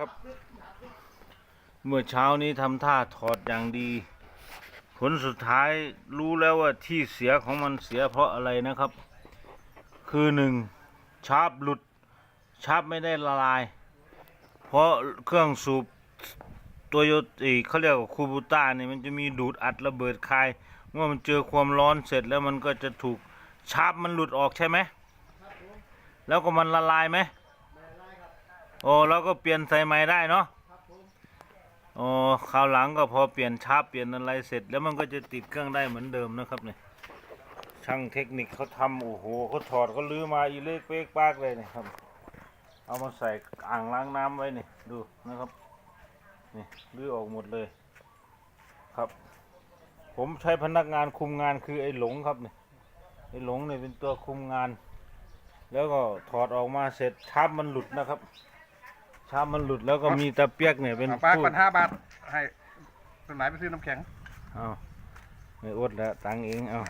ครับ เมื่อเช้านี้ทำท่าถอดอย่างดี ผลสุดท้ายรู้แล้วว่าที่เสียของมันเสียเพราะอะไรนะครับ คือหนึ่งชาร์ปหลุดชาร์ปไม่ได้ละลาย เพราะเครื่องสูบตัวโยตีเขาเรียกว่าคูบูต้าเนี่ยมันจะมีดูดอัดระเบิดคาย เมื่อมันเจอความร้อนเสร็จแล้วมันก็จะถูกชาร์ปมันหลุดออกใช่ไหมแล้วก็มันละลายไหม โอ้แล้วก็เปลี่ยนใส่ใหม่ได้เนาะโอ้คราวหลังก็พอเปลี่ยนชาร์ปเปลี่ยนอะไรเสร็จ แล้วมันก็จะติดเครื่องได้เหมือนเดิมนะครับเนี่ยช่างเทคนิคเขาทำโอ้โหเขาถอดเขาลื้อมาอีเล็กเป๊กปากเลยนะครับ เอามาใส่อ่างล้างน้ำไว้นี่ดูนะครับนี่ลื้อออกหมดเลยครับ ผมใช้พนักงานคุมงานคือไอ้หลงครับเนี่ยไอ้หลงเนี่ยเป็นตัวคุมงาน แล้วก็ถอดออกมาเสร็จชาร์ปมันหลุดนะครับ ชาร์ปมันหลุดแล้วก็มีตะเปียกเนี่ยเป็นเอาปลาผู้ปันห้าบาทให้ต้นไหนไปซื้อน้ำแข็งเอาไม่อดแล้วตังค์เองเอา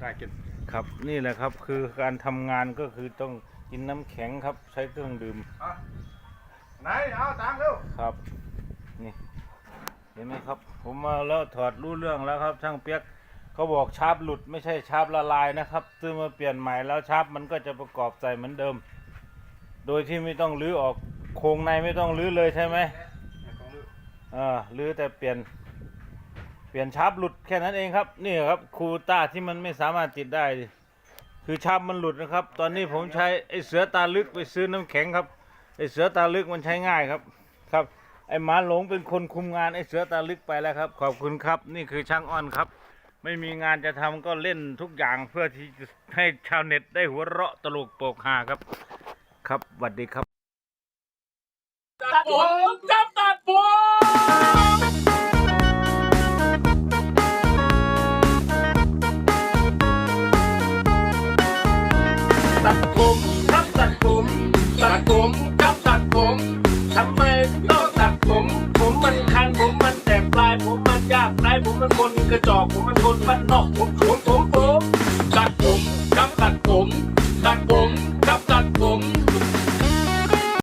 ได้กินครับนี่แหละครับคือการทำงานก็คือต้องกินน้ำแข็งครับใช้เครื่องดื่มไหนเอาตังค์เร็วครับ นี่เห็นไหมครับ ผมมาแล้วถอดรู้เรื่องแล้วครับช่างเปียกเขาบอกชาร์ปหลุดไม่ใช่ชาร์ปละลายนะครับซื้อมาเปลี่ยนใหม่แล้วชาร์ปมันก็จะประกอบใส่เหมือนเดิม โดยที่ไม่ต้องรื้อออก โครงในไม่ต้องรื้อเลยใช่ไหมเออหรือแต่เปลี่ยน เปลี่ยนชาร์ปหลุดแค่นั้นเองครับ นี่ครับคูต้าที่มันไม่สามารถติดได้ดิคือชาร์ปมันหลุดนะครับ ตอนนี้ผมใช้ไอ้เสือตาลึกไปซื้อน้ำแข็งครับ ไอ้เสือตาลึกมันใช้ง่ายครับ ครับ ไอ้หมาหลงเป็นคนคุมงานไอ้เสือตาลึกไปแล้วครับ ขอบคุณครับ นี่คือช่างอ้อนครับ ไม่มีงานจะทำก็เล่นทุกอย่างเพื่อที่จะให้ชาวเน็ตได้หัวเราะตลกโปกฮาครับ ครับสวัสดีครับ ตัดผมจับตัดผมตัดผมครับตัดผมตัดผมครับตัดผมทำไมต้องตัดผม ผมมันคันผมมันแตกปลาย ผมมันยากไรผมมันคนกระจอกผมมันคนบ้านนอกผมผมผมผมตัดผม